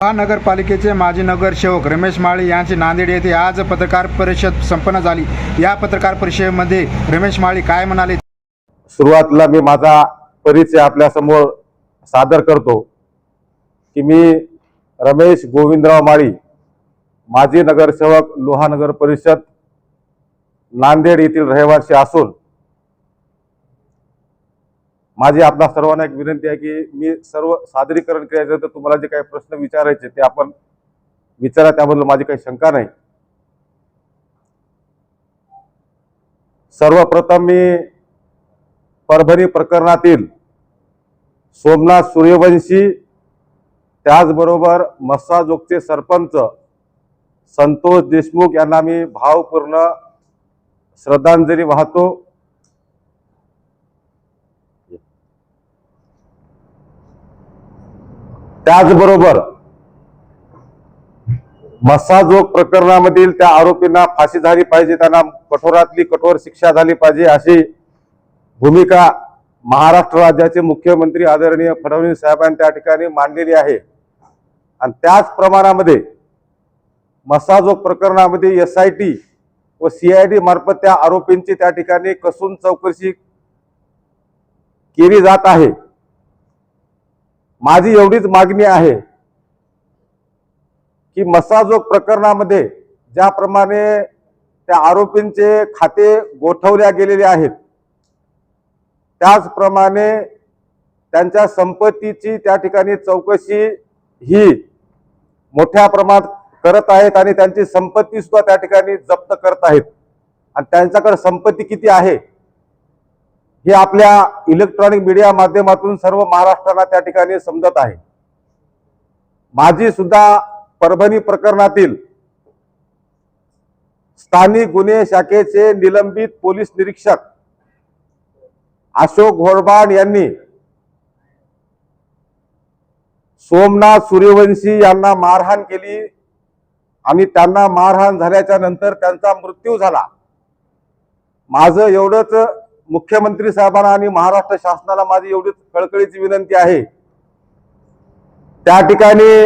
महानगरपालिकेचे माजी नगरसेवक रमेश माळी यांची नांदेड येथे आज पत्रकार परिषद संपन्न झाली. या पत्रकार परिषदेमध्ये रमेश माळी काय म्हणाले? सुरुवातीला मी माझा परिचय आपल्यासमोर सादर करतो की मी रमेश गोविंदराव माळी माजी नगरसेवक लोहा नगर परिषद नांदेड येथील रहिवासी असून माझी आपल्या सर्वांना एक विनंती आहे की मी सर्व सादरीकरण करायचं तर तुम्हाला जे काही प्रश्न विचारायचे ते आपण विचारा त्याबद्दल माझी काही शंका नाही. सर्वप्रथम मी परभणी प्रकरणातील सोमनाथ सूर्यवंशी त्याचबरोबर मस्साजोगचे सरपंच संतोष देशमुख यांना मी भावपूर्ण श्रद्धांजली वाहतो. त्याचबरोबर मसाजोग प्रकरणामधील त्या आरोपींना फाशी झाली पाहिजे त्यांना कठोरातली कठोर शिक्षा झाली पाहिजे अशी भूमिका महाराष्ट्र राज्याचे मुख्यमंत्री आदरणीय फडणवीस साहेबांनी त्या ठिकाणी मांडलेली आहे. आणि त्याच प्रमाणामध्ये मसाजोग प्रकरणामध्ये एस आय टी व सीआयडी मार्फत त्या आरोपींची त्या ठिकाणी कसून चौकशी केली जात आहे. माझी एवढीच मागणी आहे की मसाजोग प्रकरणामध्ये ज्याप्रमाणे त्या आरोपींचे खाते गोठवल्या गेलेले आहेत त्याचप्रमाणे त्यांच्या संपत्तीची त्या ठिकाणी चौकशी ही मोठ्या प्रमाणात करत आहेत आणि त्यांची संपत्ती सुद्धा त्या ठिकाणी जप्त करत आहेत. आणि त्यांच्याकडे संपत्ती किती आहे? हे आपल्या इलेक्ट्रॉनिक मीडिया माध्यमातून सर्व महाराष्ट्राला त्या ठिकाणी समजत आहे. माझी सुद्धा परभणी प्रकरणातील स्थानिक गुन्हे शाखेचे निलंबित पोलीस निरीक्षक अशोक घोरबाड यांनी सोमनाथ सूर्यवंशी यांना मारहाण केली आणि त्यांना मारहाण झाल्याच्यानंतर त्यांचा मृत्यू झाला. माझं एवढंच मुख्यमंत्री साहेबांना आणि महाराष्ट्र शासनाला माझी एवढीच कळकळीची विनंती आहे. त्या ठिकाणी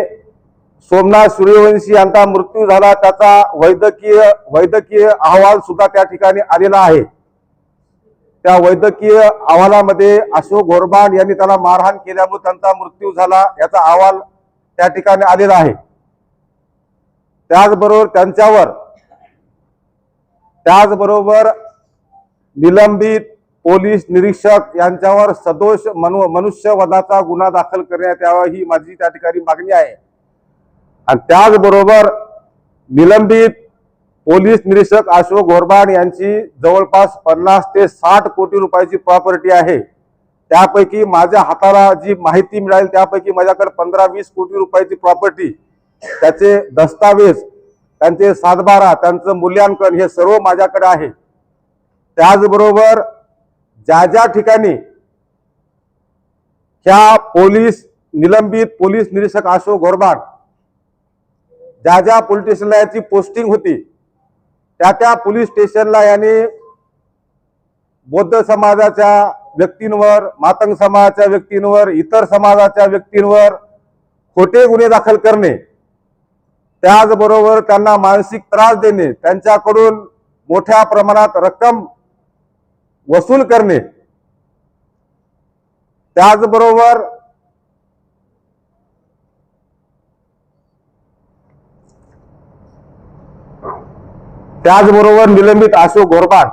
सोमनाथ सूर्यवंशी यांचा मृत्यू झाला त्याचा वैद्यकीय वैद्यकीय अहवाल सुद्धा त्या ठिकाणी आलेला आहे. त्या वैद्यकीय अहवालामध्ये अशोक घोरबाड यांनी त्याला मारहाण केल्यामुळे त्यांचा मृत्यू झाला याचा अहवाल त्या ठिकाणी आलेला आहे. त्याचबरोबर त्यांच्यावर त्याचबरोबर निलंबित पोलीस निरीक्षक यांच्यावर सदोष मनु मनुष्यवधाचा गुन्हा दाखल करण्यात यावा ही माझी त्या ठिकाणी मागणी आहे. आणि त्याचबरोबर निलंबित पोलीस निरीक्षक अशोक घोरबाड यांची जवळपास पन्नास ते साठ कोटी रुपयाची प्रॉपर्टी आहे. त्यापैकी माझ्या हाताला जी माहिती मिळाली त्यापैकी माझ्याकडे पंधरा वीस कोटी रुपयाची प्रॉपर्टी. त्याचे दस्तावेज त्यांचे सातबारा त्यांचं मूल्यांकन हे सर्व माझ्याकडे आहे. त्याचबरोबर ज्या ज्या ठिकाणी ह्या पोलीस निलंबित पोलीस निरीक्षक अशोक गोरबाट ज्या ज्या पोलीस स्टेशनला याची पोस्टिंग होती त्या त्या पोलीस स्टेशनला यांनी बौद्ध समाजाच्या व्यक्तींवर मातंग समाजाच्या व्यक्तींवर इतर समाजाच्या व्यक्तींवर खोटे गुन्हे दाखल करणे त्याचबरोबर त्यांना मानसिक त्रास देणे त्यांच्याकडून मोठ्या प्रमाणात रक्कम वसूल करणे. त्याचबरोबर त्याचबरोबर निलंबित अशोक घोरबाड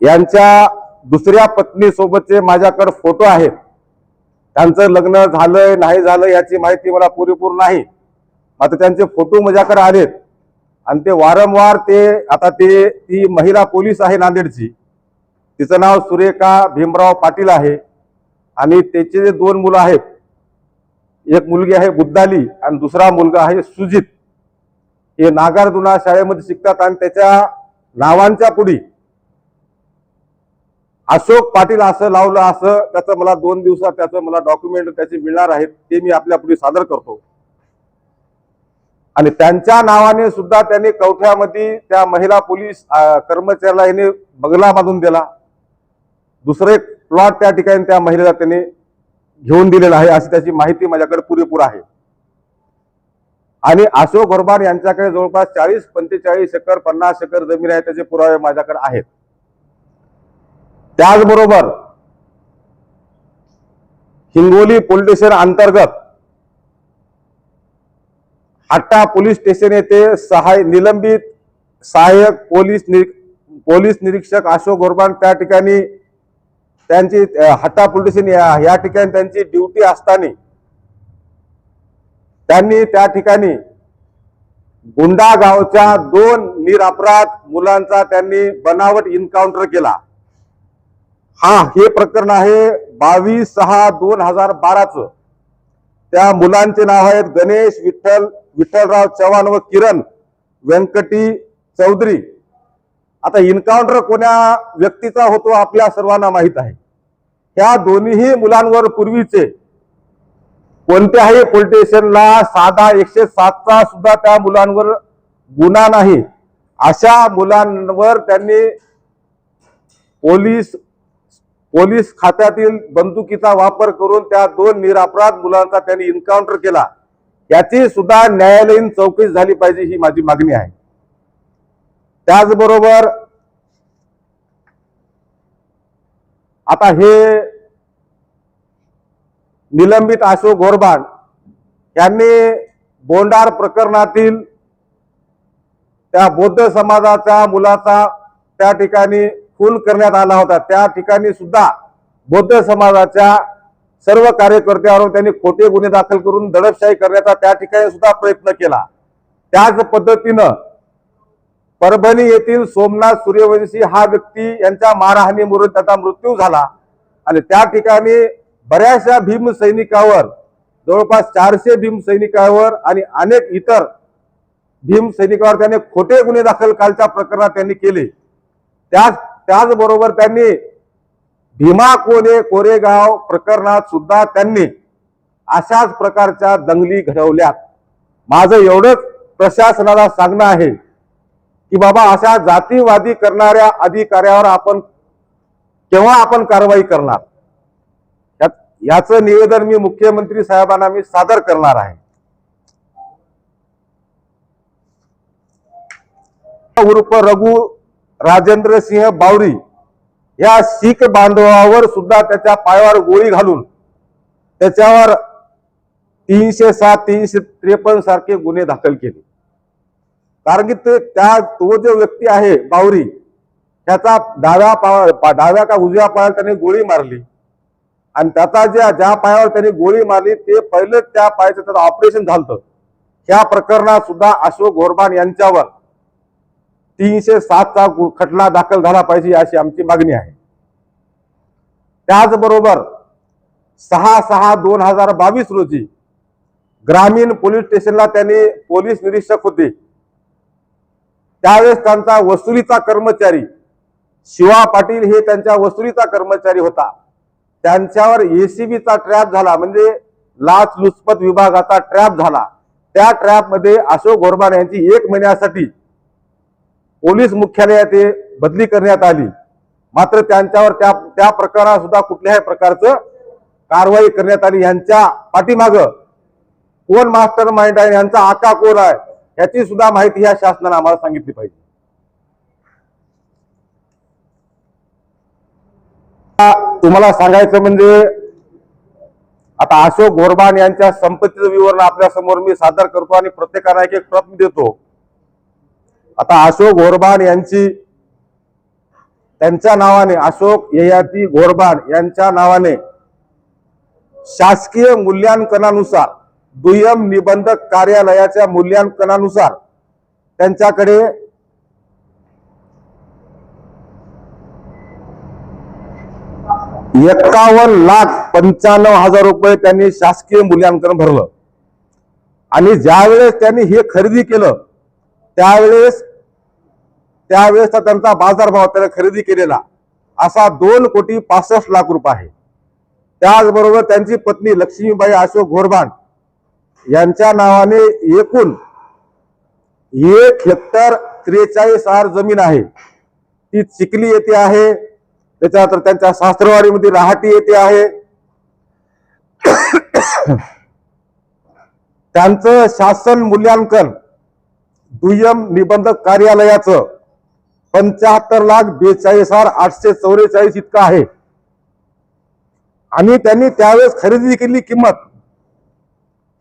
यांच्या दुसऱ्या पत्नी सोबतचे माझ्याकडे फोटो आहेत. त्यांचं लग्न झालंय नाही झालं याची माहिती मला पुरेपूर नाही. मात्र त्यांचे फोटो माझ्याकडे आलेत. आणि ते वारंवार ते आता ते ती महिला पोलीस आहे नांदेडची. तिचं नाव सुरेखा भीमराव पाटील आहे. आणि त्याचे जे दोन मुलं आहेत एक मुलगी आहे बुद्धाली आणि दुसरा मुलगा आहे सुजित. हे नागार्जुना शाळेमध्ये शिकतात आणि त्याच्या नावांच्या पुढी अशोक पाटील असं लावलं असं त्याचं मला दोन दिवसात त्याचं मला डॉक्युमेंट त्याचे मिळणार आहेत ते मी आपल्या पुढे सादर करतो. आणि त्यांच्या नावाने सुद्धा त्यांनी कवठ्यामध्ये त्या महिला पोलीस कर्मचाऱ्याला याने बंगला बांधून दिला. दुसरे प्लॉट त्या ठिकाणी त्या महिलेला त्यांनी घेऊन दिलेला आहे अशी त्याची माहिती माझ्याकडे पुरेपूर आहे. आणि अशोक गोरबार यांच्याकडे जवळपास चाळीस पंचेचाळीस एकर पन्नास एकर जमीन आहे त्याचे पुरावे माझ्याकडे आहेत. त्याचबरोबर हिंगोली पोलीस स्टेशन अंतर्गत हट्टा पोलीस स्टेशन येथे सहाय निलंबित सहाय्यक पोलीस पोलीस निरीक्षक अशोक गोरबान त्या ठिकाणी त्यांची हट्टा पोलीस या ठिकाणी त्यांची ड्युटी असताना त्यांनी त्या ठिकाणी गुंडा गावच्या दोन निरपराध मुलांचा त्यांनी बनावट इन्काउंटर केला. हा हे प्रकरण आहे बावीस सहा दोन हजार बाराच. त्या मुलांचे नाव आहेत गणेश विठ्ठल विठ्ठलराव चव्हाण व किरण व्यंकटी चौधरी. आता इन्काउंटर कोण्या व्यक्तीचा होतो आपल्या सर्वांना माहीत आहे. ह्या दोन्ही मुलांवर पूर्वीचे कोणत्याही पोलिटेशनला साधा एकशे सातचा सुद्धा त्या मुलांवर गुन्हा नाही. अशा मुलांवर त्यांनी पोलीस पोलीस खात्यातील बंदुकीचा वापर करून त्या दोन निरापराध मुलांचा त्यांनी एन्काउंटर केला. याची सुद्धा न्यायालयीन चौकशी झाली पाहिजे ही माझी मागणी आहे. त्याचबरोबर आता हे निलंबित अशोक गोरबान यांनी बोंडार प्रकरणातील त्या बौद्ध समाजाच्या मुलाचा त्या ठिकाणी खून करण्यात आला होता. त्या ठिकाणी सुद्धा बौद्ध समाजाच्या सर्व कार्यकर्त्यावर त्यांनी खोटे गुन्हे दाखल करून दडपशाही करण्याचा त्या ठिकाणी सुद्धा प्रयत्न केला. त्याच पद्धतीनं परभणी येथील सोमनाथ सूर्यवंशी हा व्यक्ती यांच्या मारहाणीमुळे त्याचा मृत्यू झाला. आणि त्या ठिकाणी बऱ्याचशा भीम सैनिकावर जवळपास चारशे भीम सैनिकावर आणि अनेक इतर भीम सैनिकावर खोटे गुन्हे दाखल कालच्या प्रकरणात त्यांनी केले. त्याच त्याचबरोबर त्यांनी भीमा कोने कोरेगाव प्रकरणात सुद्धा त्यांनी अशाच प्रकारच्या दंगली घडवल्यात. माझं एवढंच प्रशासनाला सांगणं आहे. की बाबा अशा जातीवादी करणाऱ्या अधिकाऱ्यावर आपण केव्हा आपण कारवाई करणार? यात- याचं निवेदन मी मुख्यमंत्री साहेबांना मी सादर करणार आहे. उर्फ रघु राजेंद्र सिंह बावरी या शीख बांधवावर सुद्धा त्याच्या पायावर गोळी घालून त्याच्यावर तीनशे सात तीनशे त्रेपन्न सारखे गुन्हे दाखल केले. कारण की ते त्या तो जो व्यक्ती आहे बावरी त्याचा डाव्या पाया डाव्या का उजव्या पायावर त्याने गोळी मारली. आणि त्याचा ज्या ज्या पायावर त्याने गोळी मारली ते पहिलं त्या पायाचं त्याचं ऑपरेशन झालं ह्या प्रकरणात सुद्धा अशोक गोरबान यांच्यावर तीनशे सातचा गु- खटला दाखल झाला पाहिजे अशी आमची मागणी आहे. त्याचबरोबर सहा सहा दोन हजार बावीस रोजी ग्रामीण पोलीस स्टेशनला त्यांनी पोलीस निरीक्षक होते. त्यावेळेस त्यांचा वसुलीचा कर्मचारी शिवा पाटील हे त्यांच्या वसुलीचा कर्मचारी होता. त्यांच्यावर एसीबीचा ट्रॅप झाला म्हणजे लाच लुचपत विभागाचा ट्रॅप झाला. त्या ट्रॅपमध्ये अशोक गोरबान यांची एक महिन्यासाठी पोलीस मुख्यालयात ते बदली करण्यात आली. मात्र त्यांच्यावर त्या त्या प्रकारात सुद्धा कुठल्याही प्रकारचं कारवाई करण्यात आली. यांच्या पाठीमाग कोण मास्टर माइंड आहे? यांचा आका कोण आहे? याची सुद्धा माहिती ह्या शासनानं आम्हाला सांगितली पाहिजे. तुम्हाला सांगायचं म्हणजे आता अशोक गोरबान यांच्या संपत्तीचं विवरण आपल्यासमोर मी सादर करतो आणि प्रत्येकाला एक एक प्रत देतो. आता अशोक गोरबान यांची त्यांच्या नावाने अशोक ययाती गोरबान यांच्या नावाने शासकीय मूल्यांकनानुसार दुय्यम निबंधक कार्यालयाच्या मूल्यांकनानुसार त्यांच्याकडे एक्कावन्न लाख पंच्याण्णव हजार रुपये त्यांनी शासकीय मूल्यांकन भरलं. आणि ज्यावेळेस त्यांनी हे खरेदी केलं त्यावेळेस त्यावेळेसचा त्यांचा बाजारभाव त्याने खरेदी केलेला असा दोन कोटी पासष्ट लाख रुपये आहे. त्याचबरोबर त्यांची पत्नी लक्ष्मीबाई अशोक घोरबांड यांच्या नावाने एकूण एक हेक्टर त्रेचाळीस आर जमीन आहे. ती चिखली येथे आहे. त्याच्यानंतर त्यांच्या शास्त्रवाडीमध्ये राहाटी येथे आहे. त्यांचं शासन मूल्यांकन दुय्यम निबंधक कार्यालयाचं पंच्याहत्तर लाख बेचाळीस हजार आठशे चौवेचाळीस इतकं आहे. आणि त्यांनी त्यावेळेस खरेदी केली किंमत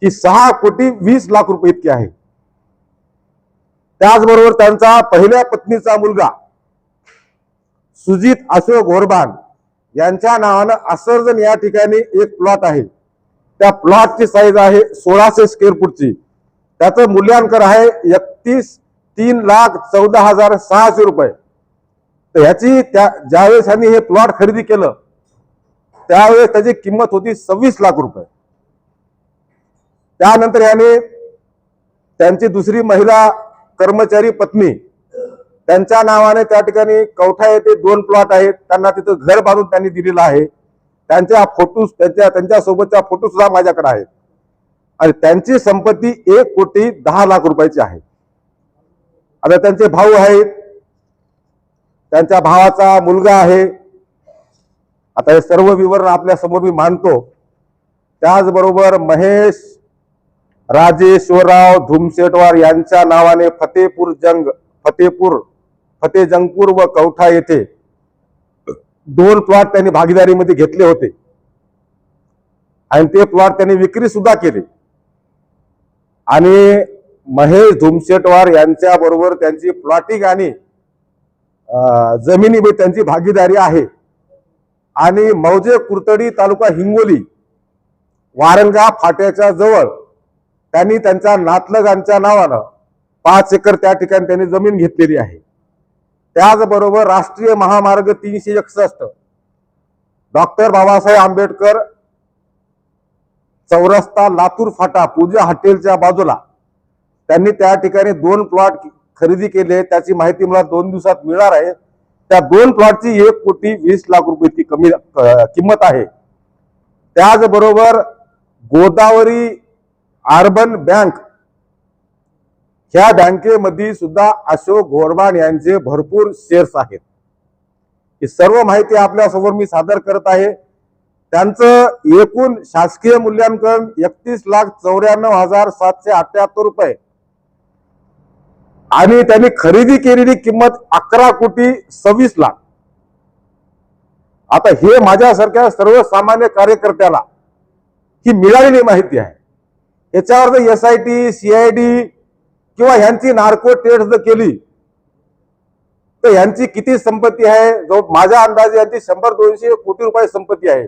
ही सहा कोटी वीस लाख रुपये इतकी आहे. त्याचबरोबर त्यांचा पहिल्या पत्नीचा मुलगा सुजित अशोक घोरबान यांच्या नावानं असर्जन या ठिकाणी एक प्लॉट आहे. त्या प्लॉटची साईज आहे सोळाशे स्क्वेअर फूटची त्याचं मूल्यांकन आहे एकतीस तीन लाख चौदा हजार सहाशे रुपये. तर ह्याची त्या ज्यावेळेस ह्यांनी हे प्लॉट खरेदी केलं त्यावेळेस त्याची किंमत होती सव्वीस लाख रुपये. त्यानंतर याने त्यांची दुसरी महिला कर्मचारी पत्नी त्यांच्या नावाने त्या ठिकाणी कवठा येथे दोन प्लॉट आहेत. त्यांना तिथं घर बांधून त्यांनी दिलेलं आहे. त्यांच्या फोटो त्यांच्या त्यांच्या सोबतच्या फोटो सुद्धा माझ्याकडे आहेत. आणि त्यांची संपत्ती एक कोटी दहा लाख रुपयाची आहे. आता त्यांचे भाऊ आहेत. त्यांच्या भावाचा मुलगा आहे. आता हे सर्व विवरण आपल्यासमोर मी मानतो त्याचबरोबर महेश राजेश्वरराव धुमशेटवार यांच्या नावाने फतेपूर जंग फतेपूर फतेजंगपूर व कवठा येथे दोन प्लॉट त्यांनी भागीदारीमध्ये घेतले होते. आणि ते प्लॉट त्यांनी विक्री सुद्धा केले. आणि महेश धुमशेटवार यांच्या बरोबर त्यांची प्लॉटिंग आणि जमिनी त्यांची भागीदारी आहे. आणि मौजे कुर्तडी तालुका हिंगोली वारंगा फाट्याच्या जवळ त्यांनी त्यांच्या नातलगांच्या नावानं पाच एकर त्या ठिकाणी त्यांनी जमीन घेतलेली आहे. त्याचबरोबर राष्ट्रीय महामार्ग तीनशे एकसष्ट. डॉक्टर बाबासाहेब आंबेडकर चौरस्ता लातूर फाटा पूजा हॉटेलच्या बाजूला त्यांनी त्या ठिकाणी दोन प्लॉट खरेदी केले. त्याची माहिती मला दोन दिवसात मिळणार आहे. त्या दोन प्लॉटची एक कोटी वीस लाख रुपये ती कमी किंमत आहे. त्याचबरोबर गोदावरी अर्बन बँक. ह्या बँकेमध्ये सुद्धा अशोक घोरबान यांचे भरपूर शेअर्स आहेत. ही सर्व माहिती आपल्यासमोर मी सादर करत आहे. त्यांचं एकूण शासकीय मूल्यांकन एकतीस लाख चौऱ्याण्णव हजार सातशे अठ्याहत्तर रुपये. आणि त्यांनी खरेदी केलेली किंमत अकरा कोटी सव्वीस लाख. आता हे माझ्यासारख्या सर्वसामान्य कार्यकर्त्याला ही मिळालेली माहिती आहे. याच्यावर जर एस आय टी सीआयडी किंवा ह्यांची नार्को टेस्ट जर केली तर ह्यांची किती संपत्ती आहे? जो माझ्या अंदाजे यांची शंभर दोनशे कोटी रुपये संपत्ती आहे.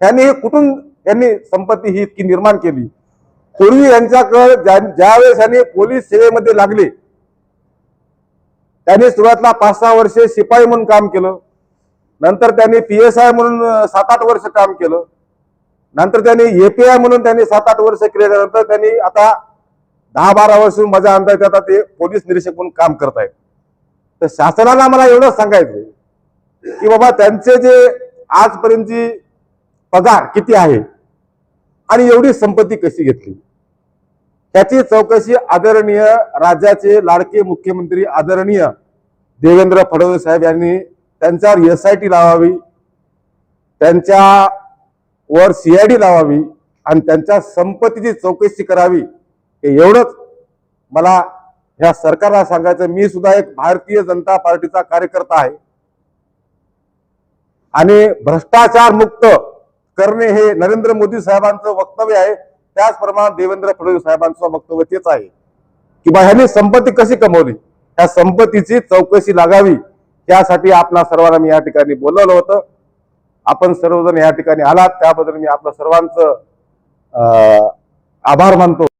ह्यांनी हे कुठून यांनी संपत्ती ही इतकी निर्माण केली? पूर्वी यांच्याकडे ज्या ज्यावेळेस यांनी पोलीस सेवेमध्ये लागले त्यांनी सुरुवातीला पाच सहा वर्षे शिपाई म्हणून काम केलं. नंतर त्यांनी पी एस आय म्हणून सात आठ वर्ष काम केलं. नंतर त्यांनी एपीआय म्हणून त्यांनी सात आठ वर्ष केल्यानंतर त्यांनी आता दहा बारा वर्ष माझ्या अंदाजे आता ते पोलीस निरीक्षक म्हणून काम करत आहेत तर शासनाला मला एवढं सांगायचं की बाबा त्यांचे जे आजपर्यंतची पगार किती आहे आणि एवढी संपत्ती कशी घेतली? त्याची चौकशी आदरणीय राज्याचे लाडके मुख्यमंत्री आदरणीय देवेंद्र फडणवीस साहेब यांनी त्यांच्यावर एस आय टी लावावी त्यांच्या वर सीआयडी लावावी आणि त्यांच्या संपत्तीची चौकशी करावी हे एवढंच मला ह्या सरकारला सांगायचं. मी सुद्धा एक भारतीय जनता पार्टीचा कार्यकर्ता आहे. आणि भ्रष्टाचार मुक्त करणे हे नरेंद्र मोदी साहेबांचं वक्तव्य आहे. त्याचप्रमाणे देवेंद्र फडणवीस साहेबांचं वक्तव्य तेच आहे. की बा ह्यांनी संपत्ती कशी कमवली? त्या संपत्तीची चौकशी लागावी. त्यासाठी आपल्या सर्वांना मी या ठिकाणी बोलवलं होतं. आपण सर्वजण या ठिकाणी आलात. त्याबद्दल मी आपलं सर्वांचं अं, आभार मानतो.